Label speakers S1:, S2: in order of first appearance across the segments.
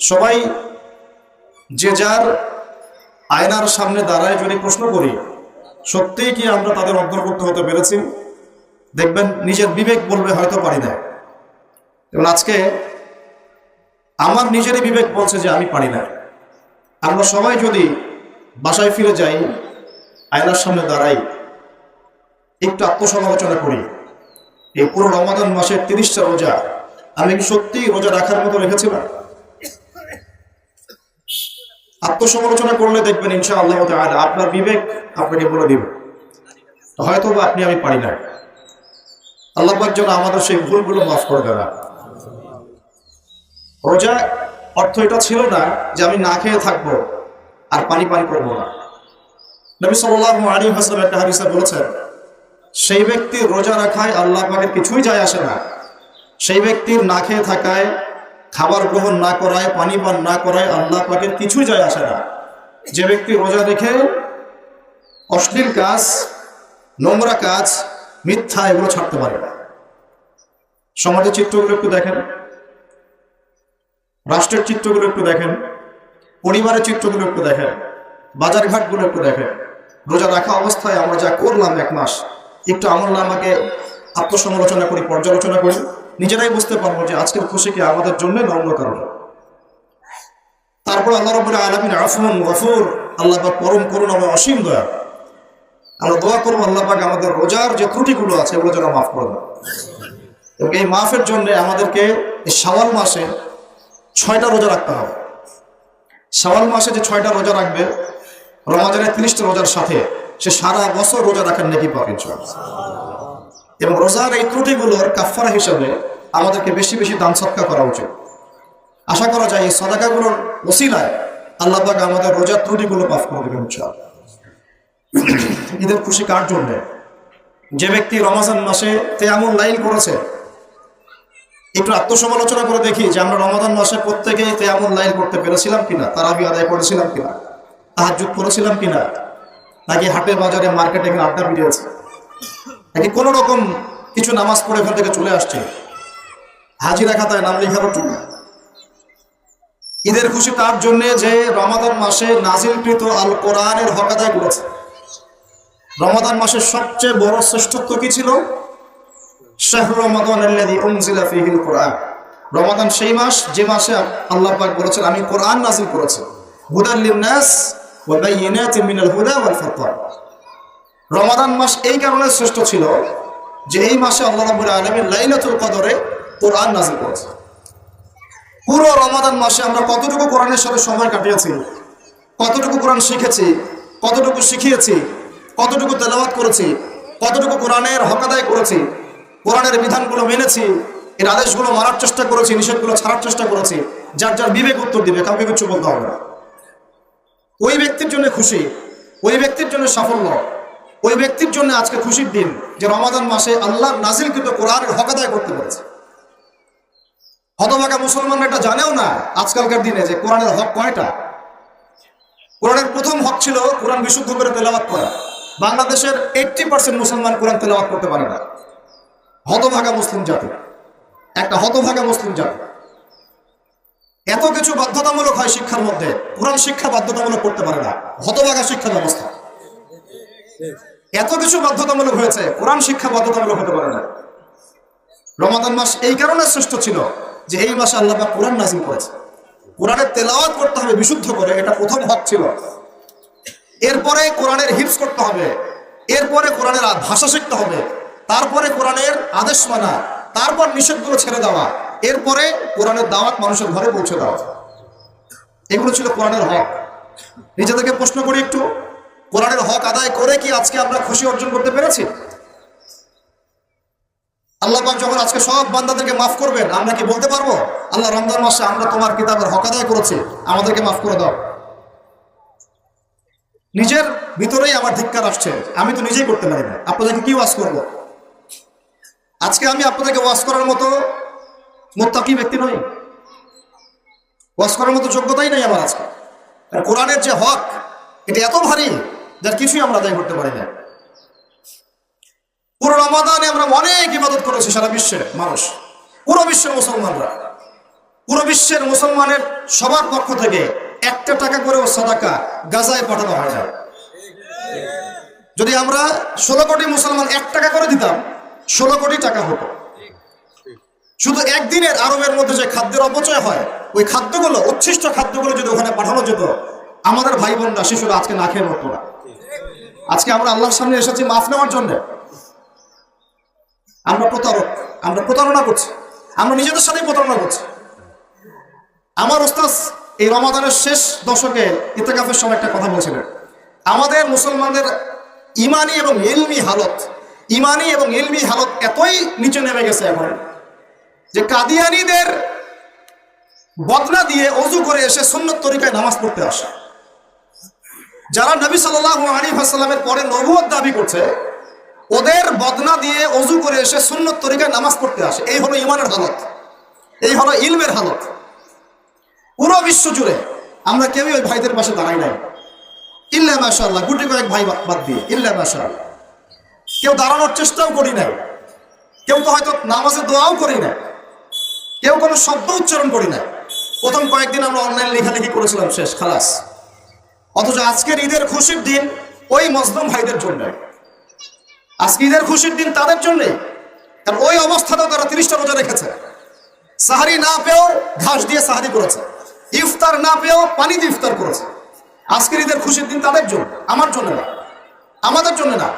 S1: সবাই যে যার আয়নার সামনে দাঁড়ায় যদি প্রশ্ন করি, সত্যিই কি আমরা তাদের অন্তর্ভুক্ত হতে পেরেছি? দেখবেন নিজের বিবেক বলবে, হয়তো পারি না। এবং আজকে আমার নিজেরই বিবেক বলছে যে আমি পারি না। আমরা সবাই যদি বাসায় ফিরে যাই, আয়নার সামনে দাঁড়াই, একটু আত্মসমালোচনা করি, এই পুরো রমাদান মাসের তিরিশটা রোজা আমি সত্যি রোজা রাখার মতো রেখেছিলাম? আত্মসমালোচনা করলে দেখবেন ইনশা আল্লাহ আপনার বিবেক আপনাকে বলে দিবে। হয়তো বা আপনি আমি পারি না আল্লাহ পাক যেন আমাদের সেই ভুলগুলো মাফ করে দেবে রোজা অর্থ এটা ছিল না যে আমি না খেয়ে থাকব আর পানি পানি করব না। নবী আলাইহি ওয়াসাল্লাম একটা হাদিসে বলেছেন, সেই ব্যক্তির রোজা রাখায় আল্লাহ পাকের কিছুই যায় আসে না। সেই ব্যক্তির না খেয়ে থাকায় খাবার গ্রহণ না করায়, পানি পান না করায় আল্লাহ পাকের কিছুই যায় আসে না। যে ব্যক্তি রোজা রেখে অশ্লীল কাজ, নোংরা কাজ, মিথ্যা এগুলো ছাড়তে পারে না। সমাজের চিত্রগুলো একটু দেখেন। রাষ্ট্রের চিত্রগুলো একটু দেখেন। পরিবারের চিত্রগুলো একটু দেখেন। বাজার ঘাটগুলো একটু দেখেন। রোজা রাখা অবস্থায় আমরা যা করলাম এক মাস, একটু আমল আমাকে আত্মসমালোচনা করি, পর্যালোচনা করি। নিজেরাই বুঝতে পারব যে আজকের খুশি কি আমাদের জন্য না অন্য কারণে তারপর আল্লাহ রবুল্লাহ আলমিন আফমন গফুর, আল্লাহ পরম আমার অসীম দয়া। আমরা দোয়া করব আল্লাহ পাক আমাদের রোজার যে ত্রুটিগুলো আছে ওগুলো যেন মাফ করে এবং এই মাফের জন্য আমাদেরকে এই শাওয়াল মাসে ছয়টা রোজা রাখতে হবে। শাওয়াল মাসে যে ছয়টা রোজা রাখবে, রমাজানের তিরিশটা রোজার সাথে সে সারা বছর রোজা রাখার নাকি পাবে ইনশাআল্লাহ। এবং রোজার এই ত্রুটিগুলোর কাফারা হিসাবে আমাদেরকে বেশি বেশি দান সৎকা করা উচিত। আশা করা যায় এই সদাকাগুলোর ওসিলায় আল্লাহ আমাদের রোজার ত্রুটিগুলো মাফ করে দেবেন। ঈদের খুশি কার জন্যে? যে ব্যক্তি রমাজান মাসে তেয়ামুল লাইল করেছে, একটু আত্মসমালোচনা করে দেখি যে আমরা রমাদান মাসে প্রত্যেকেই তেয়ামুল লাইল করতে পেরেছিলাম কিনা, তারাবি আদায় করেছিলাম কিনা তাহাজুদ করেছিলাম কিনা, নাকি হাটে বাজারে মার্কেটে আড্ডা বেরিয়েছে নাকি কোনো রকম কিছু নামাজ পড়ে এখান থেকে চলে আসছে? হাজিরা খাতায় নাম লেখার জন্য ঈদের খুশি তার জন্য যে রমাদান মাসে নাজিলকৃত আল কোরআনের হক আদায় করেছে। রমাদান মাসের সবচেয়ে বড় শ্রেষ্ঠত্ব কি ছিল? রমাদান সেই মাস, যে মাসে আল্লাহ পাক বলেছেন, আমি কোরআন নাযিল করেছি। হুদা ওয়াল রমাদান মাস এই কারণে শ্রেষ্ঠ ছিল যে এই মাসে আল্লাহ রাব্বুল আলামিন লাইলাতুল কদরে কোরআন নাযিল করেছে পুরো রমাদান মাসে আমরা কতটুকু কোরআনের সাথে সময় কাটিয়েছি, কতটুকু কোরআন শিখেছি, কতটুকু শিখিয়েছি, কতটুকু তেলাওয়াত করেছি, কতটুকু কোরআনের হক আদায় করেছি, কোরআনের বিধানগুলো মেনেছি, এর আদেশগুলো মারার চেষ্টা করেছি, নিষেধগুলো ছাড়ার চেষ্টা করেছি, যার যার বিবেক উত্তর দিবে, কাউকে কিছু বলতে হবে না। ওই ব্যক্তির জন্য খুশি, ওই ব্যক্তির জন্য সাফল্য ওই ব্যক্তির জন্য আজকে খুশির দিন যে রমাদান মাসে আল্লাহর নাজিলকৃত কোরআনের হক আদায় করতে পেরেছে হতভাগা মুসলমানরা এটা জানেও না আজকালকার দিনে যে কোরআনের হক কয়টা। কোরআনের প্রথম হক ছিল কোরআন বিশুদ্ধ করে তেলাওয়াত করা। বাংলাদেশের এইটটি পার্সেন্ট মুসলমান কোরআন তেলাওয়াত করতে পারে না। হতভাগা মুসলিম জাতি। একটা হতভাগা মুসলিম জাতি। এত কিছু বাধ্যতামূলক হয় শিক্ষার মধ্যে। কোরআন শিক্ষা বাধ্যতামূলক করতে পারে না। হতভাগা শিক্ষা ব্যবস্থা। এত কিছু বাধ্যতামূলক হয়েছে, কোরআন শিক্ষা বাধ্যতামূলক হতে পারে না। রমাদান মাস এই কারণে শ্রেষ্ঠ ছিল যে এই মাসে আল্লাহ কোরআন নাজিল করেছে। কোরআনের তেলাওয়াত করতে হবে, বিশুদ্ধ করে, এটা প্রথম হক ছিল। এরপরে কোরআনের হিপস করতে হবে, এরপরে কোরআনের ভাষা শিখতে হবে, তারপরে কোরআনের আদেশ মানা, তারপর নিষেধগুলো ছেড়ে দেওয়া, এরপরে কোরআনের দাওয়াত মানুষের ঘরে পৌঁছে দেওয়া। এগুলো ছিল কোরআনের হক। নিজেদেরকে প্রশ্ন করি একটু। কোরআনের হক আদায় করে কি আজকে আমরা খুশি অর্জন করতে পেরেছি? আল্লাহ যখন আজকে সব বান্দাদেরকে মাফ করবেন, আমরা কি বলতে পারব? আল্লাহ রমজান মাসে আমরা তোমার কিতাবের হক আদায় করেছি, আমাদেরকে মাফ করে দাও। নিজের ভিতরেই আমার ধিক্কার আসছে, আমি তো নিজেই করতে পারি না। আপনাদেরকে কি ওয়াজ করব? আজকে আমি আপনাদেরকে ওয়াজ করার মতো মোত্তাকি ব্যক্তি নই। ওয়াজ করার মতো যোগ্যতাই নেই আমার আজকে। কোরআনের যে হক, এটা এত ভারী যার কিছুই আমরা আদায় করতে পারি না। পুরো রমাদানে আমরা অনেক ইবাদত করেছি সারা বিশ্বের মানুষ। পুরো বিশ্বের মুসলমানরা। পুরো বিশ্বের মুসলমানের সবার পক্ষ থেকে একটা টাকা করেও সাদাকা গাজায় পাঠানো হয় না। যদি আমরা ষোলো কোটি মুসলমান এক টাকা করে দিতাম, ষোলো কোটি টাকা হতো। শুধু একদিনের আরবের মধ্যে যে খাদ্যের অপচয় হয়, ওই খাদ্যগুলো, উচ্ছিষ্ট খাদ্যগুলো যদি ওখানে পাঠানো যেত, আমাদের ভাই বোনরা, শিশুরা আজকে না খেয়ে মরতো না। আজকে আমরা আল্লাহর সামনে এসেছি মাফ নেওয়ার জন্য। আমরা প্রতারক, আমরা প্রতারণা করছি। আমরা নিজেদের সাথেই প্রতারণা করছি। আমার ওস্তাজ এই রমাদানের শেষ দশকে ইতেকাফের সময় একটা কথা বলছিলেন। আমাদের মুসলমানদের ইমানি এবং এলমি হালত, ইমানি এবং এলমি হালত এতই নিচে নেমে গেছে এখন যে কাদিয়ানিদের বদনা দিয়ে অজু করে এসে সুন্নত তরিকায় নামাজ পড়তে আসে। যারা নবী সাল্লাহ আলী পরে নবুয়ত দাবি করছে, ওদের বদনা দিয়ে অজু করে এসে সুন্নত তরিকায় নামাজ পড়তে আসে। এই হলো ইমানের হালত। এই হলো ইলমের হালত। পুরো বিশ্ব জুড়ে আমরা কেউই ওই ভাইদের পাশে দাঁড়াই নাই। ইল্লা মাশাল্লাহ গুটি কয়েক ভাই বাদ দিয়ে। ইল্লা মাশাল্লাহ কেউ দাঁড়ানোর চেষ্টাও করি নাই। কেউ তো হয়তো নামাজে দোয়াও করি না কেউ কোনো শব্দ উচ্চারণ করি না প্রথম কয়েকদিন আমরা অনলাইন লেখালেখি করেছিলাম শেষ, খালাস। অথচ আজকের ঈদের খুশির দিন ওই মজলুম ভাইদের জন্য। আজকে ঈদের খুশির দিন তাদের জন্যে। কারণ ওই অবস্থাতেও তারা তিরিশটা রোজা রেখেছে। সাহারি না পেয়েও ঘাস দিয়ে সাহারি করেছে। ইফতার না পেয়েও পানি দিয়ে ইফতার করেছে। আজকের ঈদের খুশির দিন তাদের জন্য, আমার জন্য না। আমাদের জন্য না।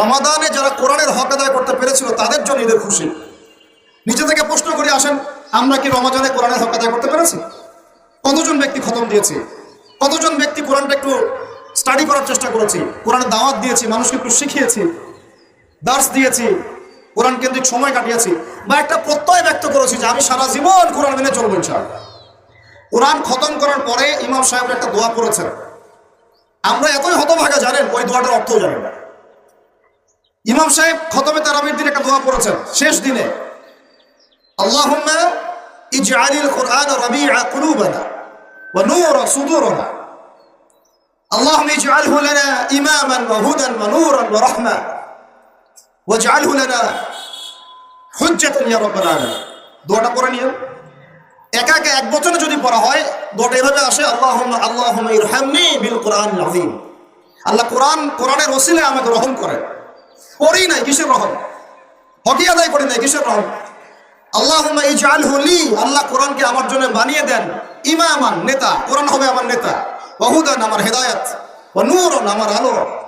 S1: রমাদানে যারা কোরআনের হক আদায় করতে পেরেছিল, তাদের জন্য ঈদের খুশি। নিচে থেকে প্রশ্ন করে, আসেন, আমরা কি রমাজানে কোরআনের হক আদায় করতে পেরেছি? কতজন ব্যক্তি খতম দিয়েছি? কতজন ব্যক্তি কোরআনটা একটু স্টাডি করার চেষ্টা করেছি? কোরআনের দাওয়াত দিয়েছি, মানুষকে একটু শিখিয়েছি দার্স দিয়েছি, কোরআন কেন্দ্রিক সময় কাটিয়েছি। বা একটা প্রত্যয় ব্যক্ত করেছি যে আমি সারা জীবন কোরআন মেনে চলবো ইনশাআল্লাহ। কোরআন খতম করার পরে ইমাম সাহেব একটা দোয়া করেছেন। আমরা এতই হতভাগা, জানেন, ওই দোয়াটার অর্থও জানেন ইমাম সাহেব খতমে তারাবির দিন একটা দোয়া করেছেন, শেষ দিনে, আল্লাহুম্মা ইজআলিল কুরআন রাবি'a কুলুবানা ওয়া নূরা সুদুরনা اللهم اجعله لنا إماما وهدى ونورا ورحمة واجعله لنا حجة يا رب العالمين দোয়াটা পড়ে নিও একা একা এক বচনে যদি পড়া হয় দোয়াটা এভাবে আসে আল্লাহুম্মা আল্লাহুম্মা ইরহামনি বিল কুরআনিল আযীম আল্লাহ কোরআন কোরআনের ওসিলে আমাকে রহম করেন পড়ি নাই কিসের রহম হকি আদায় করি নাই কিসের রহম আল্লাহুম্মা ইজআলহু লি, আল্লাহ কোরআনকে আমার জন্য বানিয়ে দেন। ইমামান, নেতা। কোরআন হবে আমার নেতা। ওহুদান আমার হেদায়েত। ও নূরন, আমার আলো।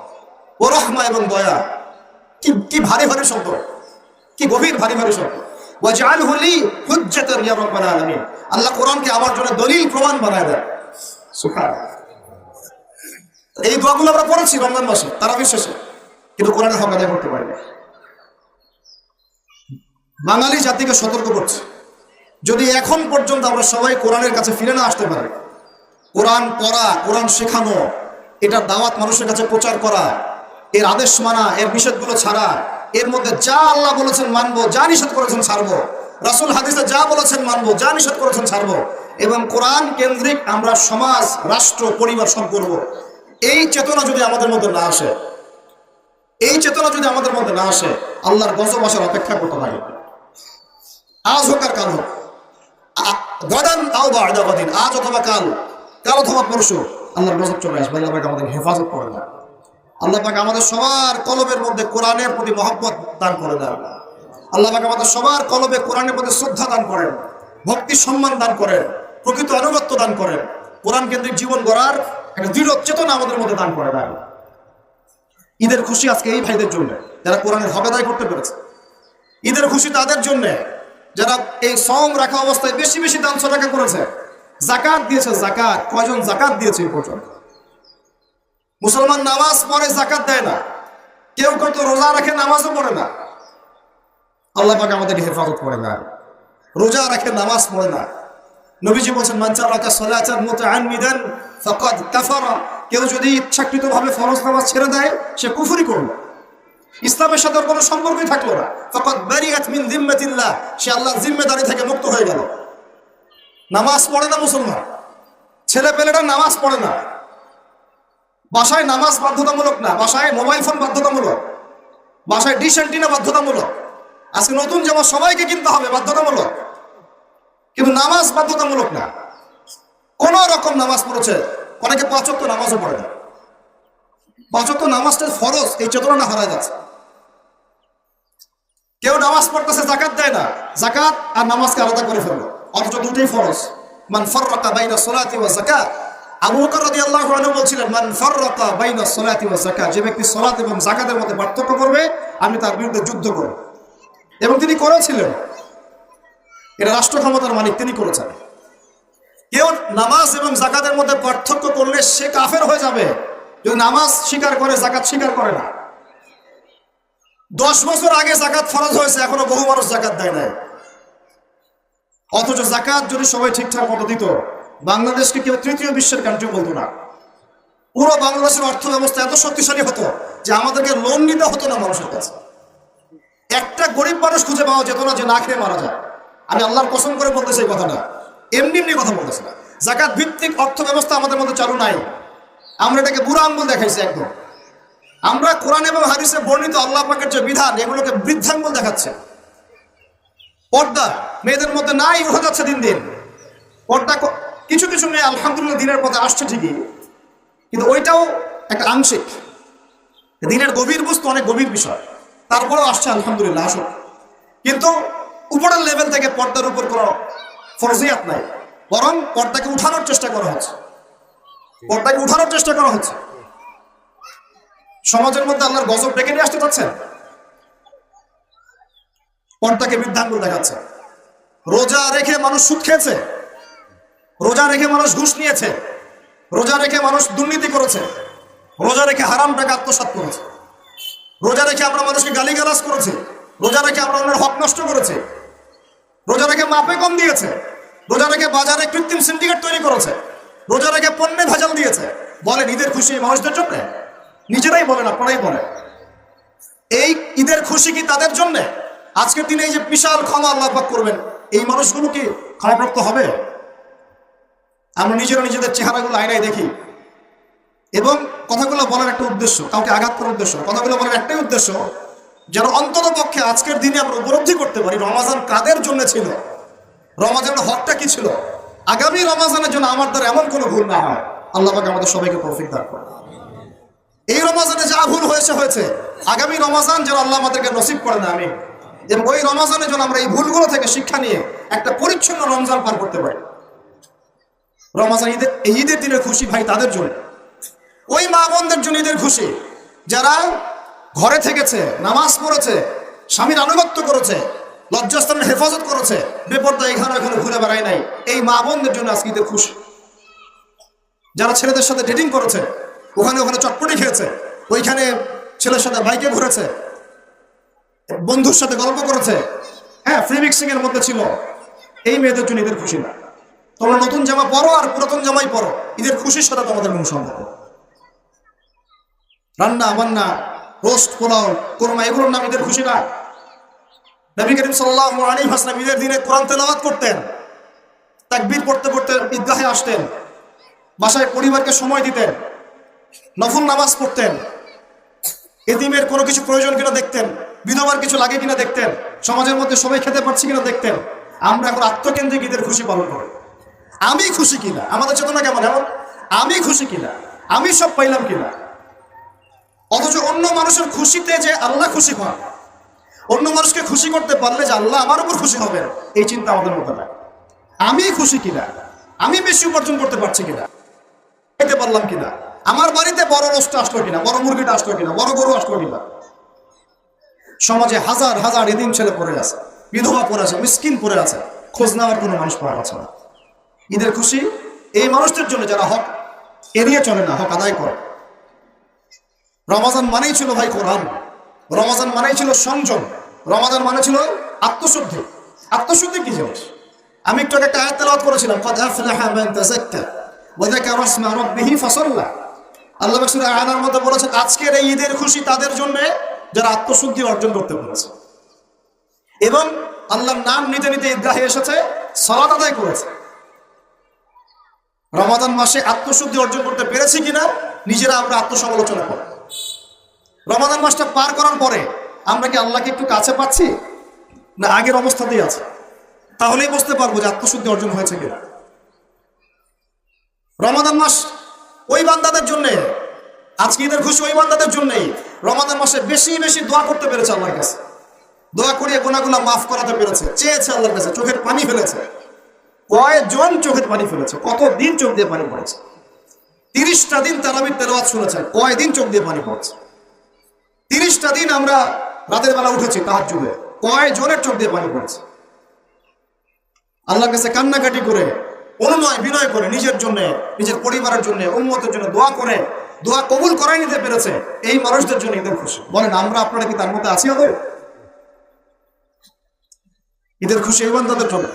S1: ও রহমা এবং দয়া। কি কি ভারী ভারী শব্দ। কি গভীর ভারী ভারী শব্দ। ওয়াজআলহু লি হুজ্জাতান ইয়া রাব্বাল আলামিন। আল্লাহ কোরআনকে আমার জন্য দলিল, প্রমাণ বানায় দেন। সুবহানাল্লাহ। এই দোয়াগুলো আমরা পড়েছি রমজান মাসে তারা বিশ্বাসে কিন্তু কোরআনের হক আদায় করতে পারি না বাঙালি জাতিকে সতর্ক করছে। যদি এখন পর্যন্ত আমরা সবাই কোরআনের কাছে ফিরে না আসতে পারি, কোরআন পড়া, কোরআন শেখানো এটার দাওয়াত মানুষের কাছে প্রচার করা, এর আদেশ মানা, এর নিষেধগুলো ছাড়া, এর মধ্যে যা আল্লাহ বলেছেন মানবো, যা নিষেধ করেছেন ছাড়বো, রাসুল হাদিসে যা বলেছেন মানবো, যা নিষেধ করেছেন ছাড়বো, এবং কোরআন কেন্দ্রিক আমরা সমাজ, রাষ্ট্র, পরিবার সব করব এই চেতনা যদি আমাদের মধ্যে না আসে, এই চেতনা যদি আমাদের মধ্যে না আসে, আল্লাহর গজব আসার অপেক্ষা করতে পারি। আজ হোক আর কাল হোক। গদান তাও বা আদা গদিন, আজ অথবা কাল কাল অথবা পরশু। আল্লাহর গজব চলে আসবে, আল্লাহ আমাদের হেফাজত করে দেন। আল্লাহ পাক আমাদের সবার কলবের মধ্যে কোরআনের প্রতি মহব্বত দান করে দেন। আল্লাহ পাক আমাদের সবার কলবে কোরআনের প্রতি শ্রদ্ধা দান করেন, ভক্তি সম্মান দান করেন, প্রকৃত আনুগত্য দান করেন। কোরআন কেন্দ্রিক জীবন গড়ার একটা দৃঢ় চেতনা আমাদের মধ্যে দান করে দেন। ঈদের খুশি আজকে এই ভাইদের জন্য, যারা কোরআনের হক আদায় করতে পেরেছে। ঈদের খুশি তাদের জন্য যারা এই সং রাখা অবস্থায় বেশি বেশি দান সদাকা করেছে জাকাত দিয়েছে জাকাত কয়জন জাকাত দিয়েছে এই পর্যন্ত? মুসলমান নামাজ পড়ে জাকাত দেয় না। কেউ কেউ তো রোজা রাখে, নামাজও পড়ে না। আল্লাহ পাক আমাদের হেফাজত করে না। রোজা রাখে, নামাজ পড়ে না। নবীজি বলছেন মানচা রাখা সলাচার মতো ফাকাদ কাফারা। কেউ যদি ইচ্ছাকৃতভাবে ফরজ নামাজ ছেড়ে দেয়, সে কুফরি করল ইসলামের সাথে কোনো সম্পর্কই থাকল না। ফাকাদ বারিয়াত মিন জিম্মাতিল্লাহ, সে আল্লাহর জিম্মেদারি থেকে মুক্ত হয়ে গেল। নামাজ পড়ে না মুসলমান? ছেলে পেলেরা নামাজ পড়ে না। বাসায় নামাজ বাধ্যতামূলক না, বাসায় মোবাইল ফোন বাধ্যতামূলক, বাসায় ডিশ অ্যান্টিনা বাধ্যতামূলক। আজকে নতুন জামা সবাইকে কিনতে হবে, বাধ্যতামূলক। কিন্তু নামাজ বাধ্যতামূলক না। কোন রকম নামাজ পড়েছে, অনেকে পাঁচক নামাজও পড়ে না। পাঁচক নামাজটা ফরজ, এই চেতনা হারায় যাচ্ছে। কেউ নামাজ পড়তেছে জাকাত দেয় না। জাকাত আর নামাজকে আলাদা করে ফেলল। অথচ দুটোই ফরজ। মান ফাররাকা বাইনা সলাতি ওয়া যাকাত। আবু বলছিলেন, মান বাইনা যে ব্যক্তি সালাত এবং যাকাতের মধ্যে পার্থক্য করবে, আমি তার বিরুদ্ধে যুদ্ধ করব। এবং তিনি করেছিলেন। এটা রাষ্ট্র ক্ষমতার মালিক, তিনি করেছেন। কেউ নামাজ এবং জাকাতের মধ্যে পার্থক্য করলে সে কাফের হয়ে যাবে। যদি নামাজ স্বীকার করে জাকাত স্বীকার করে না। দশ বছর আগে জাকাত ফরজ হয়েছে, এখনও বহু মানুষ জাকাত দেয় নাই। অথচ জাকাত যদি সবাই ঠিকঠাক মতো দিত, বাংলাদেশকে কেউ তৃতীয় বিশ্বের কান্ট্রি বলতো না। পুরো বাংলাদেশের অর্থ ব্যবস্থা এত শক্তিশালী হতো যে আমাদেরকে লোন নিতে হতো না মানুষের কাছে। একটা গরিব মানুষ খুঁজে পাওয়া যেত না যে না খেয়ে মারা যায়। আমি আল্লাহর কসম করে বলতেছি এই কথাটা। এমনি এমনি কথা বলতেছি না। জাকাত ভিত্তিক অর্থ ব্যবস্থা আমাদের মধ্যে চালু নাই। আমরা এটাকে বুড়ো আঙ্গুল দেখাইছি একদম। আমরা কোরআন এবং হারিসে বর্ণিত আল্লাহ পাকের যে বিধান, এগুলোকে বৃদ্ধাঙ্গুল দেখাচ্ছে। পর্দা মেয়েদের মধ্যে নাই উঠে যাচ্ছে দিন দিন। পর্দা কিছু কিছু মেয়ে আলহামদুলিল্লাহ দিনের পথে আসছে ঠিকই, কিন্তু ওইটাও একটা আংশিক। দিনের গভীর বস্তু অনেক গভীর বিষয়। তারপরেও আসছে আলহামদুলিল্লাহ, আসুক। কিন্তু উপরের লেভেল থেকে পর্দার উপর কোনো ফরজিয়াত নাই, বরং পর্দাকে উঠানোর চেষ্টা করা হচ্ছে। পর্দাকে উঠানোর চেষ্টা করা হচ্ছে। সমাজের মধ্যে আল্লাহর গজব ডেকে নিয়ে আসতে চাচ্ছেন। পর্দাকে বৃদ্ধাঙ্গুল দেখাচ্ছে। রোজা রেখে মানুষ সুদ খেয়েছে। রোজা রেখে মানুষ ঘুষ নিয়েছে। রোজা রেখে মানুষ দুর্নীতি করেছে। রোজা রেখে হারাম টাকা আত্মসাৎ করেছে। রোজা রেখে আমরা মানুষকে গালিগালাজ করেছি। রোজা রেখে আমরা অন্যের হক নষ্ট করেছি। রোজা রেখে মাপে কম দিয়েছে। রোজা রেখে বাজারে কৃত্রিম সিন্ডিকেট তৈরি করেছে। রোজা রেখে পণ্যে ভেজাল দিয়েছে। বলেন ঈদের খুশি মানুষদের জন্য? নিজেরাই বলেন আপনারাই বলেন এই ঈদের খুশি কি তাদের জন্য? আজকের দিনে এই যে বিশাল ক্ষমা আল্লাহ করবেন, এই মানুষগুলো কি ক্ষমাপ্রাপ্ত হবে? আমরা নিজেরা নিজেদের চেহারাগুলো আয়নায় দেখি। এবং কথাগুলো বলার একটা উদ্দেশ্য, কাউকে আঘাত করার উদ্দেশ্য কথাগুলো বলার একটাই উদ্দেশ্য যেন অন্তত পক্ষে আজকের দিনে আমরা উপলব্ধি করতে পারি, রমাজান কাদের জন্য ছিল? রমাজানের হকটা কি ছিল? আগামী রমাজানের জন্য আমার দ্বারা এমন কোনো ভুল না হয়। আল্লাহ আমাদের সবাইকে তৌফিক দান করে এই রমাজানে যা ভুল হয়েছে হয়েছে। আগামী রমাজান যেন আল্লাহ আমাদেরকে নসিব করে না আমি এবং ওই রমাজানের জন্য আমরা এই ভুলগুলো থেকে শিক্ষা নিয়ে একটা পরিচ্ছন্ন রমজান পার করতে পারি। রমাজান ঈদের এই ঈদের দিনের খুশি ভাই তাদের জন্য। ওই মা বোনদের জন্য ঈদের খুশি। যারা ঘরে থেকেছে, নামাজ পড়েছে, স্বামীর আনুগত্য করেছে লজ্জাস্থানের হেফাজত করেছে। বেপর্দা এখানে এখানে ঘুরে বেড়ায় নাই। এই মা বোনদের জন্য আজকে ঈদের খুশি। যারা ছেলেদের সাথে ডেটিং করেছে, ওখানে ওখানে চটপটি খেয়েছে, ওইখানে ছেলের সাথে বাইকে ঘুরেছে, বন্ধুর সাথে গল্প করেছে। হ্যাঁ ফ্রি মিক্সিং এর মধ্যে ছিল। এই মেয়েদের জন্য ঈদের খুশি না। তোমরা নতুন জামা পরো আর পুরাতন জামাই পরো। ঈদের খুশির সাথে তোমাদের কোনো সম্পর্ক রান্না, বান্না রোস্ট পোলাও, কোরমা, এগুলোর নাম ঈদের খুশি না। নবী করিম সাল্লাল্লাহু আলাইহি ওয়াসাল্লাম ঈদের দিনে কোরআন তেলাওয়াত করতেন, তাকবীর পড়তে পড়তে ঈদগাহে আসতেন, বাসায় পরিবারকে সময় দিতেন, নফল নামাজ পড়তেন, এতিমের কোনো কিছু প্রয়োজন কিনা দেখতেন, বিধবার কিছু লাগে কিনা দেখতেন, সমাজের মধ্যে সবাই খেতে পারছি কিনা দেখতেন, আমরা এখন আত্মকেন্দ্রিক ঈদের খুশি পালন করি আমি খুশি কিনা? আমাদের চেতনা কেমন এমন আমি খুশি কিনা? আমি সব পাইলাম কিনা? অথচ অন্য মানুষের খুশিতে যে আল্লাহ খুশি হন অন্য মানুষকে খুশি করতে পারলে যে আল্লাহ আমার উপর খুশি হবে এই চিন্তা আমাদের মধ্যে নাই। আমি খুশি কিনা? আমি বেশি উপার্জন করতে পারছি কিনা? খেতে পারলাম কিনা? আমার বাড়িতে বড় রোস্ট আসলো কিনা? বড় মুরগিটা আসলো কিনা? বড় গরু আসলো কিনা? সমাজে হাজার হাজার এদিন ছেলে পড়ে আছে, বিধবা পড়ে আছে, মিসকিন পড়ে আছে, খোঁজ নেওয়ার কোনো মানুষ পাওয়া যাচ্ছে না। ঈদের খুশি? এই মানুষদের জন্য যারা হক, এড়িয়ে চলে না, হক আদায় করে। রমাজান মানেই ছিল ভাই কোরআন। রমাজান মানেই ছিল সংযম। রমাজান মানে ছিল আত্মশুদ্ধি। আত্মশুদ্ধি কি জিনিস? আমি একটু একটা আয়াত তেলাওয়াত করেছিলাম, কদ আফলাহা মান তাযাক্কা ওয়া যাকারা ইসমা রাব্বিহি ফাসাল্লা। আল্লাহ পাক সূরা মধ্যে বলেছেন, আজকের এই ঈদের খুশি তাদের জন্য যারা আত্মশুদ্ধি অর্জন করতে পেরেছে। এবং আল্লাহর নাম নিতে নিতে ঈদগাহে এসেছে, সালাত আদায় করেছে। রমাদান মাসে আত্মশুদ্ধি অর্জন করতে পেরেছি কিনা, নিজেরা আমরা আত্মসমালোচনা করব। রমাদান মাসটা পার করার পরে আমরা কি আল্লাহকে একটু কাছে পাচ্ছি? না, আগের অবস্থাতেই আছে। তাহলেই বুঝতে পারব যে আত্মশুদ্ধি অর্জন হয়েছে কিনা। রমাদান মাস ওই বান্দাদের জন্যে, আজকে ঈদের খুশি ওই বান্দাদের জন্যেই রমাদান মাসে বেশি বেশি দোয়া করতে পেরেছে আল্লাহর কাছে। দোয়া করিয়ে গোনাগুলা মাফ করাতে পেরেছে, চেয়েছে আল্লাহর কাছে, চোখের পানি ফেলেছে। কয়েকজন চোখের পানি ফেলেছে? কত দিন চোখ দিয়ে পানি পড়েছে? তিরিশটা দিন তারাবির তেলাওয়াত শুনেছেন, কয়দিন চোখ দিয়ে পানি পড়ছে? তিরিশটা দিন আমরা রাতের বেলা উঠেছি তাহার যুগে কয়জনের চোখ দিয়ে পানি পড়ছে? আল্লাহর কাছে কান্নাকাটি করে, অনুনয় বিনয় করে নিজের জন্য, নিজের পরিবারের জন্য উন্মতের জন্য দোয়া করে, দোয়া কবুল করাই নিতে পেরেছে। এই মানুষদের জন্য ঈদের খুশি। বলেন, আমরা আপনারা কি তার মধ্যে আছি আদৌ? ঈদের খুশি এই বান্দাদের জন্য।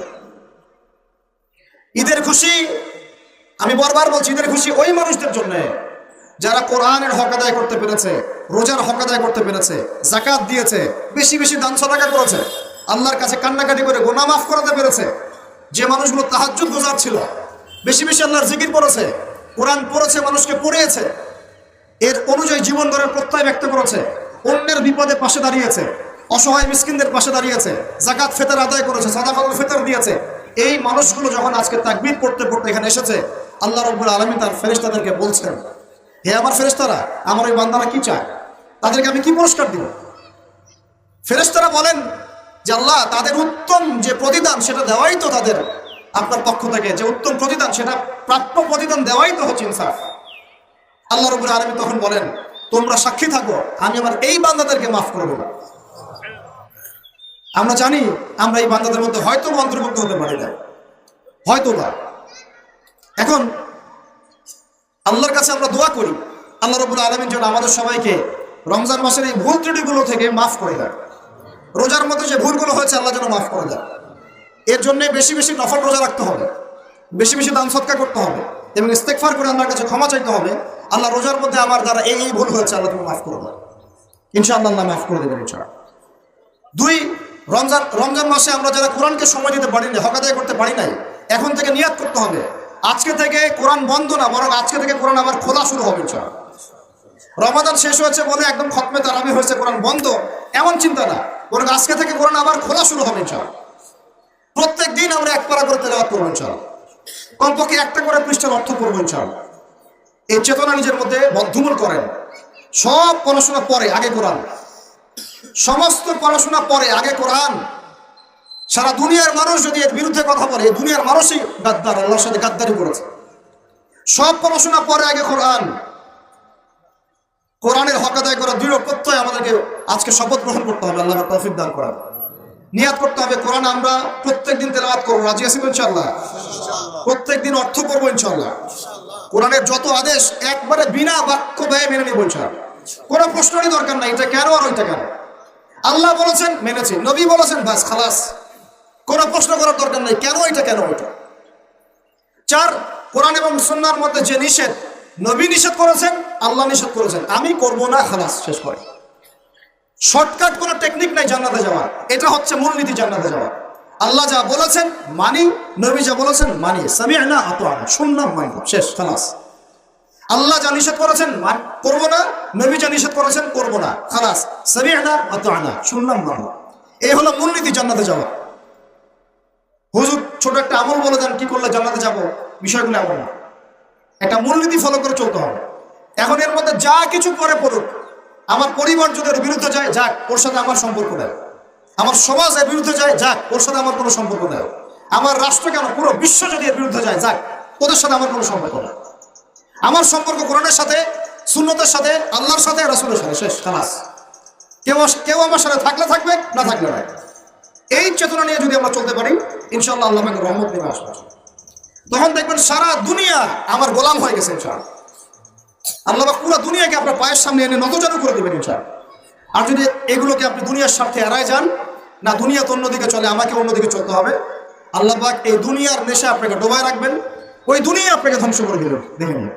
S1: ঈদের খুশি, আমি বারবার বলছি, ঈদের খুশি ওই মানুষদের জন্য যারা কোরআনের হক আদায় করতে পেরেছে, রোজার হক আদায় করতে পেরেছে জাকাত দিয়েছে, বেশি বেশি দান সদাকা করেছে, আল্লাহর কাছে কান্নাকাটি করে গোনা মাফ করাতে পেরেছে, যে মানুষগুলো তাহাজ্জুদ গোজার ছিল, বেশি বেশি আল্লাহর জিকির পড়েছে, কোরআন পড়েছে, মানুষকে পড়িয়েছে, এর অনুযায়ী জীবন গড়ার প্রত্যয় ব্যক্ত করেছে, অন্যের বিপদে পাশে দাঁড়িয়েছে, অসহায় মিসকিনদের পাশে দাঁড়িয়েছে জাকাত ফেতার আদায় করেছে সাদাকাল ফেতর দিয়েছে, এই মানুষগুলো যখন আজকে তাকবির পড়তে পড়তে এখানে এসেছে, আল্লাহ রব্বুল আলমী তার ফেরেশতাদেরকে বলছেন হে আমার ফেরেশতারা, আমার ওই বান্দারা কি চায়? তাদেরকে আমি কি পুরস্কার দিব? ফেরেশতারা বলেন যে আল্লাহ, তাদের উত্তম যে প্রতিদান সেটা দেওয়াই তো তাদের আপনার পক্ষ থেকে, যে উত্তম প্রতিদান সেটা প্রাপ্য প্রতিদান দেওয়াই তো হচ্ছে ইনসাফ। আল্লাহ রবুল আলমী তখন বলেন, তোমরা সাক্ষী থাকো, আমি আমার এই বান্দাদেরকে মাফ করে দেবো। আমরা জানি, আমরা এই বান্দাদের মধ্যে হয়তো অন্তর্ভুক্ত হতে পারি না। হয়তো বা এখন আল্লাহর কাছে আমরা দোয়া করি। আল্লাহ রবুল আলমিন জন্য আমাদের সবাইকে রমজান মাসের এই ভুল ত্রুটিগুলো থেকে মাফ করে দেয়। রোজার মধ্যে যে ভুলগুলো হয়েছে, আল্লাহ যেন মাফ করে দেয়। এর জন্য বেশি বেশি নফল রোজা রাখতে হবে। বেশি বেশি দান সৎকার করতে হবে এবং ইস্তেকফার করে আল্লাহর কাছে ক্ষমা চাইতে হবে। আল্লাহ রোজার মধ্যে আমার দ্বারা এই এই ভুল হয়েছে, আল্লাহ তুমি মাফ করে দেয়। ইনশাআল্লাহ আল্লাহ মাফ করে দেবেন ইনশাআল্লাহ। দুই, রমজান রমজান মাসে আমরা যারা কোরআনকে সময় দিতে পারি না হকাদায় করতে পারি নাই, এখন থেকে নিয়াত করতে হবে। আজকে থেকে কোরআন বন্ধ না, বরং আজকে থেকে কোরআন আবার খোলা শুরু হবে রমাদান শেষ হয়েছে বলে একদম খতমে তারাবি হয়েছে কোরআন বন্ধ, এমন চিন্তা না, বরং আজকে থেকে কোরআন আবার খোলা শুরু হবে ইনশাআল্লাহ। প্রত্যেক দিন আমরা এক পারা করে তেলাওয়াত করব ইনশাআল্লাহ। কমপক্ষে একটা করে পৃষ্ঠার অর্থ করব ইনশাআল্লাহ। এই চেতনা নিজের মধ্যে বদ্ধমূল করেন। সব পড়াশোনা পরে, আগে কোরআন। সমস্ত পড়াশোনা পরে, আগে কোরআন। সারা দুনিয়ার মানুষ যদি এর বিরুদ্ধে কথা বলে, এই দুনিয়ার মানুষই গাদ্দার, আল্লাহর সাথে গাদ্দারি করেছে। সব পড়াশোনা পরে আগে কোরআন। কোরআনের হক আদায় করা দৃঢ় প্রত্যয় আমাদেরকে আজকে শপথ গ্রহণ করতে হবে আল্লাহ তৌফিক দান করা নিয়াত করতে হবে কোরআন, আমরা প্রত্যেক দিন তেলাওয়াত করব, রাজি আছি ইনশাল্লাহ প্রত্যেক দিন অর্থ করব ইনশাল্লাহ কোরআনের যত আদেশ একবারে বিনা বাক্য ব্যয় মেনে নিব ইনশাল্লাহ কোনো প্রশ্নেরই দরকার নাই, এটা কেন আর ওইটা কেন? আল্লাহ বলেছেন, মেনেছি। নবী বলেছেন, বাস, খালাস। কোনো প্রশ্ন করার দরকার নাই। কেন এটা, কেন ওইটা? চার, কোরআন এবং সন্ন্যার মধ্যে যে নিষেধ, নবী নিষেধ করেছেন, আল্লাহ নিষেধ করেছেন। আমি করব না, খালাস, শেষ করে। শর্টকাট কোনো টেকনিক নাই জান্নাতে যাওয়ার। এটা হচ্ছে মূলনীতি জান্নাতে যাওয়া আল্লাহ যা বলেছেন, মানি, নবী যা বলেছেন, মানি। সামি না আনা শুনলাম মানি। শেষ, খালাস। আল্লাহ যা নিষেধ করেছেন করব না, নবী যা নিষেধ করেছেন, করব না, খালাস। সামি না আতো আনা শুনলাম মানো। এই হলো মূলনীতি জান্নাতে যাওয়া হুজুর, ছোট একটা আমল বলে দেন, কি করলে জানাতে যাব? বিষয়গুলো এমন না। একটা মূলনীতি ফলো করে চলতে হবে। এখন এর মধ্যে যা কিছু করে পড়ুক, আমার পরিবার যদি বিরুদ্ধে যায়, যাক, ওর সাথে আমার সম্পর্ক নেই। আমার সমাজ এর বিরুদ্ধে যায়, যাক, ওর সাথে আমার কোনো সম্পর্ক নেই। আমার রাষ্ট্র কেন, পুরো বিশ্ব যদি এর বিরুদ্ধে যায়, যাক, ওদের সাথে আমার কোনো সম্পর্ক নেই। আমার সম্পর্ক কোরআনের সাথে, সুন্নতের সাথে, আল্লাহর সাথে, রাসুলের সাথে, শেষ, খালাস। কেউ কেউ আমার সাথে থাকলে থাকবে, না থাকলে নাই। এই চেতনা নিয়ে যদি আমরা চলতে পারি ইনশাল্লাহ আল্লাহ রহমত নেমে আসবে। তখন দেখবেন সারা দুনিয়া আমার গোলাম হয়ে গেছে ইনশাল্লাহ আল্লাহ পুরো দুনিয়াকে আপনার পায়ের সামনে এনে নতজানু করে দেবেন ইনশাল্লাহ আর যদি এগুলোকে আপনি দুনিয়ার স্বার্থে এড়ায় যান, না, দুনিয়া তো অন্যদিকে চলে, আমাকে অন্যদিকে চলতে হবে। আল্লাহ পাক এই দুনিয়ার নেশা আপনাকে ডোবায় রাখবেন, ওই দুনিয়া আপনাকে ধ্বংস করে দিলেন দেখে নিন।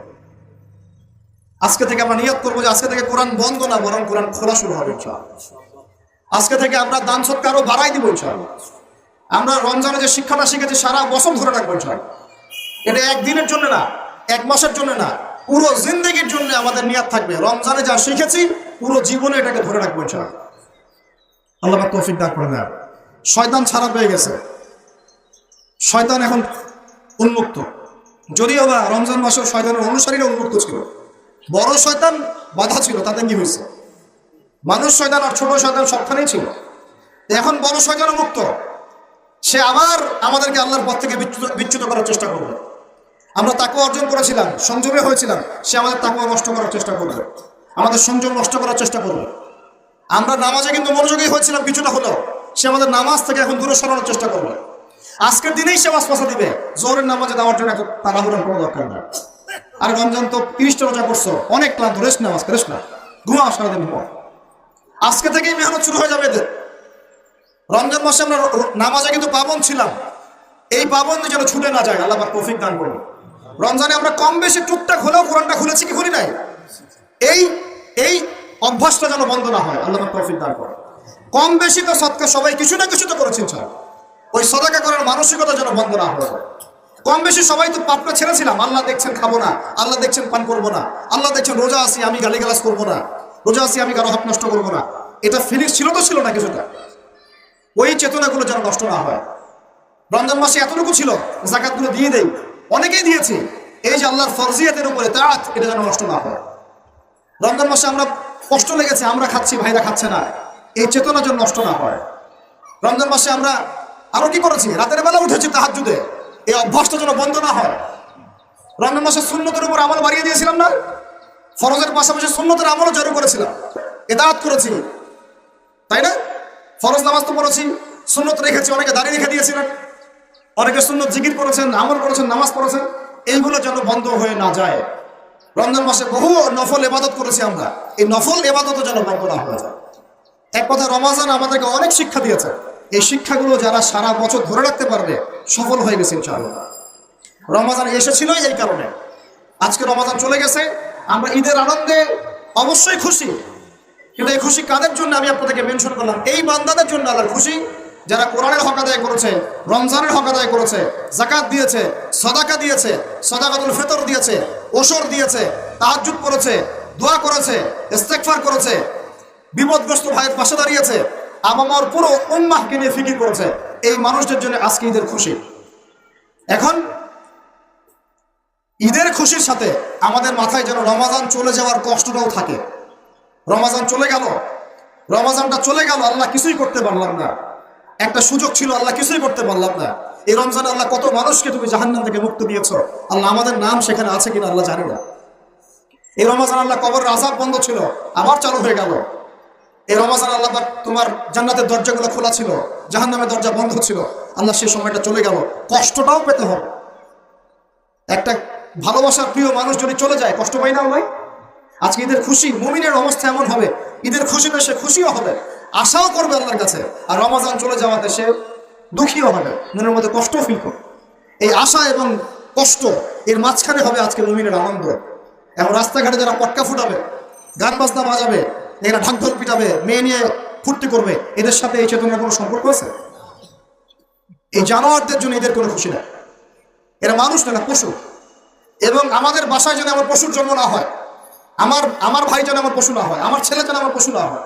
S1: আজকে থেকে আমরা নিয়োগ করব যে আজকে থেকে কোরআন বন্ধ না, বরং কোরআন খোলা শুরু হবে, ইনশাআল্লাহ। আজকে থেকে আমরা দান সৎকার আরও বাড়াই দিব আমরা রমজানে যে শিক্ষাটা শিখেছি, সারা বছর ধরে রাখব ইনশাআল্লাহ। এটা একদিনের জন্য না, এক মাসের জন্য না, পুরো জিন্দগির জন্য আমাদের নিয়াত থাকবে। রমজানে যা শিখেছি, পুরো জীবনে এটাকে ধরে রাখব ইনশাআল্লাহ। আল্লাহ তৌফিক দান করে দেন। শয়তান ছাড়া পেয়ে গেছে। শয়তান এখন উন্মুক্ত। যদিও বা রমজান মাসেও শয়তানের অনুসারীরা উন্মুক্ত ছিল। বড় শয়তান বাধা ছিল, তাতে কি হয়েছে? মানুষ শয়তান আর ছোট শয়তান সবখানেই ছিল। এখন বড় শয়তান মুক্ত। সে আবার আমাদেরকে আল্লাহর পথ থেকে বিচ্যুত বিচ্যুত করার চেষ্টা করবে। আমরা তাকে অর্জন করেছিলাম, সংযমে হয়েছিলাম, সে আমাদের তাকে নষ্ট করার চেষ্টা করবে। আমাদের সংযম নষ্ট করার চেষ্টা করবে। আমরা নামাজে কিন্তু মনোযোগী হয়েছিলাম কিছুটা হলো সে আমাদের নামাজ থেকে এখন দূরে সরানোর চেষ্টা করবে। আজকের দিনেই সে ওয়াসওয়াসা দিবে জোরের নামাজে দেওয়ার জন্য তাড়াহুড়ার কোনো দরকার নেই। আর রমজান তো তিরিশটা রোজা করছ, অনেক ক্লান্ত, রেস্ট নামাজ রেস্ট না ঘুমাও সারাদিন, ঘুমাও। আজকে থেকেই মেহনত শুরু হয়ে যাবে এদের। রমজান মাসে আমরা নামাজে কিন্তু পাবন ছিলাম। এই পাবন যেন ছুটে না যায়, আল্লাহ তৌফিক দান করুন। রমজানে আমরা কম বেশি টুকটাক হলেও কোরআনটা খুলেছি কি খুলি নাই? এই এই অভ্যাসটা যেন বন্ধ না হয়, আল্লাহ পাক তৌফিক দান করে কম বেশি তো সৎকা সবাই কিছু না কিছু তো করেছেন স্যার ওই সদাকা করার মানসিকতা যেন বন্ধ না হয়ে। কম বেশি সবাই তো পাপটা ছেড়েছিলাম। আল্লাহ দেখছেন খাব না, আল্লাহ দেখছেন পান করব না, আল্লাহ দেখছেন রোজা আসি আমি গালিগালাজ করব না। রোজা আসি আমি কারও হাত নষ্ট করব না। এটা ফিলিংস ছিল তো, ছিল না কিছুটা। ওই চেতনাগুলো যেন নষ্ট না হয়। রমজান মাসে এতটুকু ছিল, জাকাতগুলো দিয়ে দেই। অনেকেই দিয়েছি। এই যে আল্লাহর ফরজিয়াতের উপরে তাঁত, এটা যেন নষ্ট না হয়। রমজান মাসে আমরা কষ্ট লেগেছে, আমরা খাচ্ছি, ভাইরা খাচ্ছে না। এই চেতনা যেন নষ্ট না হয়। রমজান মাসে আমরা আরও কি করেছি? রাতের বেলা উঠেছি তাহাজুদে এই অভ্যাসটা যেন বন্ধ না হয়। রমজান মাসে শূন্যতের উপর আমল বাড়িয়ে দিয়েছিলাম না? ফরজের পাশাপাশি শূন্যতের আমলও জড়ো করেছিলাম। এদাত করেছি। তাই না? ফরজ নামাজ তো পড়েছি, সুন্নত রেখেছি, অনেকে দাঁড়িয়ে রেখে দিয়েছিলেন, অনেকে সুন্নত জিকির করেছেন, আমল করেছেন, নামাজ পড়েছেন, এইগুলো যেন বন্ধ হয়ে না যায়। রমজান মাসে বহু নফল এবাদত করেছি আমরা। এই নফল এবাদতও যেন বন্ধ না হয়ে যায়। এক কথা রমাজান আমাদেরকে অনেক শিক্ষা দিয়েছে। এই শিক্ষাগুলো যারা সারা বছর ধরে রাখতে পারবে, সফল হয়ে গেছে ইনশাআল্লাহ। রমাজান এসেছিল এই কারণে। আজকে রমাজান চলে গেছে আমরা ঈদের আনন্দে অবশ্যই খুশি। কিন্তু এই খুশি কাদের জন্য আমি আপনাদেরকে মেনশন করলাম? এই বান্দাদের জন্য আল্লাহর খুশি, যারা কোরআনের হক আদায় করেছে, রমজানের হক আদায় করেছে জাকাত দিয়েছে, সদাকা দিয়েছে, সদাকাতুল ফেতর দিয়েছে, ওসর দিয়েছে, তাহাজ্জুদ করেছে, দোয়া করেছে ইস্তেকফার করেছে, বিপদগ্রস্ত ভাইয়ের পাশে দাঁড়িয়েছে আবামার পুরো উম্মাহকে নিয়ে ফিকির করেছে। এই মানুষদের জন্য আজকে ঈদের খুশি। এখন ঈদের খুশির সাথে আমাদের মাথায় যেন রমাজান চলে যাওয়ার কষ্টটাও থাকে। রমাজান চলে গেল। রমাজানটা চলে গেল, আল্লাহ কিছুই করতে পারলাম না। একটা সুযোগ ছিল, আল্লাহ কিছুই করতে পারলাম না। এই রমজানে আল্লাহ কত মানুষকে তুমি জাহান্নাম থেকে মুক্ত দিয়েছ। আল্লাহ আমাদের নাম সেখানে আছে কিনা আল্লাহ জানে না। এই রমাজান আল্লাহ কবরের আজাব বন্ধ ছিল, আবার চালু হয়ে গেল। এই রমাজান আল্লাহ তোমার জান্নাতের দরজাগুলো খোলা ছিল, জাহান্নামের দরজা বন্ধ ছিল। আল্লাহ সেই সময়টা চলে গেল। কষ্টটাও পেতে হবে। একটা ভালোবাসার প্রিয় মানুষ যদি চলে যায়, কষ্ট পাই না ভাই? আজকে ঈদের খুশি, মুমিনের অবস্থা এমন হবে। ঈদের খুশিতে সে খুশিও হবে, আশাও করবে আল্লাহর কাছে। আর রমাজান চলে যাওয়াতে সে দুঃখীও হবে, মনের মধ্যে কষ্ট ফিল করবে। এই আশা এবং কষ্ট, এর মাঝখানে হবে আজকে মুমিনের আনন্দ। এখন রাস্তাঘাটে যারা পটকা ফুটাবে, গান বাজনা বাজাবে, এরা ঢাকঢোল পিটাবে, মেয়ে নিয়ে ফুর্তি করবে, এদের সাথে এই চেতনার কোনো সম্পর্ক আছে? এই জানোয়ারদের জন্য এদের কোনো খুশি নেই এরা মানুষ না পশু। এবং আমাদের বাসায় যেন আমার পশুর জন্ম না হয়, আমার আমার ভাই যেন আমার পশু না হয়, আমার ছেলে যেন আমার পশু না হয়,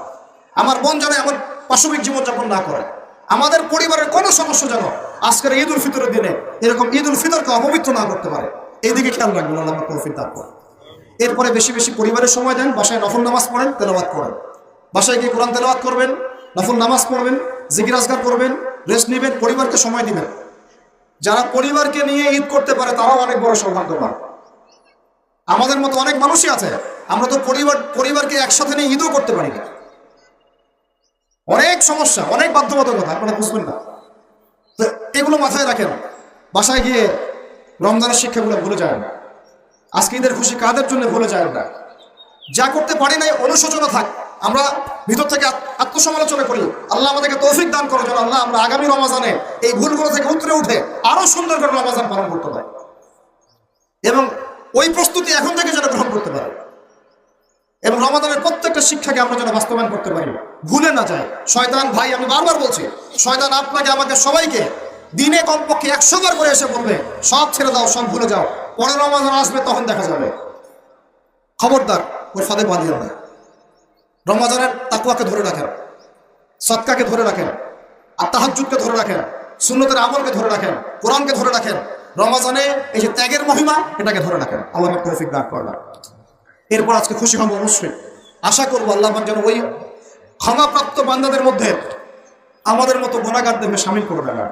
S1: আমার বোন যেন আমার পাশবিক জীবনযাপন না করে, আমাদের পরিবারের কোনো সমস্যা যেন আজকের ঈদ উল ফিতরের দিনে এরকম ঈদ উল ফিতরকে অপবিত্র না করতে পারে। এইদিকে খেয়াল রাখবেন, আল্লাহ তৌফিক দান। এরপরে বেশি বেশি পরিবারের সময় দেন, বাসায় নফল নামাজ পড়েন, তেলাওয়াত করেন। বাসায় গিয়ে কোরআন তেলাওয়াত করবেন, নফল নামাজ পড়বেন, জিকির আজগার করবেন রেস্ট নেবেন, পরিবারকে সময় দিবেন। যারা পরিবারকে নিয়ে ঈদ করতে পারে, তারাও অনেক বড় সৌভাগ্যবান। আমাদের মতো অনেক মানুষই আছে। আমরা তো পরিবার, পরিবারকে একসাথে নিয়ে ঈদও করতে পারি না। অনেক সমস্যা, অনেক বাধ্যবাধকতা, আপনারা বুঝবেন না। তো এগুলো মাথায় রাখেন, বাসায় গিয়ে রমজানের শিক্ষাগুলো ভুলে যায় না। আজকে ঈদের খুশি কাদের জন্য ভুলে যায় না। যা করতে পারি নাই, অনুশোচনা থাক। আমরা ভিতর থেকে আত্মসমালোচনা করি। আল্লাহ আমাদেরকে তৌফিক দান করো, যেন আল্লাহ আমরা আগামী রমাজানে এই ভুলগুলো থেকে উতরে উঠে আরও সুন্দর করে রমাজান পালন করতে পারি। এবং ওই প্রস্তুতি এখন থেকে যেন গ্রহণ করতে পারে। এবং রমাদানের প্রত্যেকটা শিক্ষাকে আমরা যেন বাস্তবায়ন করতে পারি। ভুলে না যায় শয়তান, ভাই, আমি বারবার বলছি, শয়তান আপনাকে আমাকে সবাইকে দিনে কমপক্ষে একশো বার করে এসে বলবে, সব ছেড়ে দাও, সব ভুলে যাও। পরে রমাদান আসবে, তখন দেখা যাবে। খবরদার, ওর ফাঁদে বাঁধিও না রমাদানের তাকুয়াকে ধরে রাখেন, সৎকাকে ধরে রাখেন, আর তাহাজুদকে ধরে রাখেন, সুন্নতের আমলকে ধরে রাখেন, কোরআনকে ধরে রাখেন। রমাজানে এই যে ত্যাগের মহিমা, এটাকে ধরে রাখেন। আল্লাহ তৌফিক দান করলাম এরপর আজকে খুশি হব অবশ্যই। আশা করব আল্লাহ যেন ওই ক্ষমাপ্রাপ্ত বান্দাদের মধ্যে আমাদের মতো গোনাগারদের সামিল করে দেবেন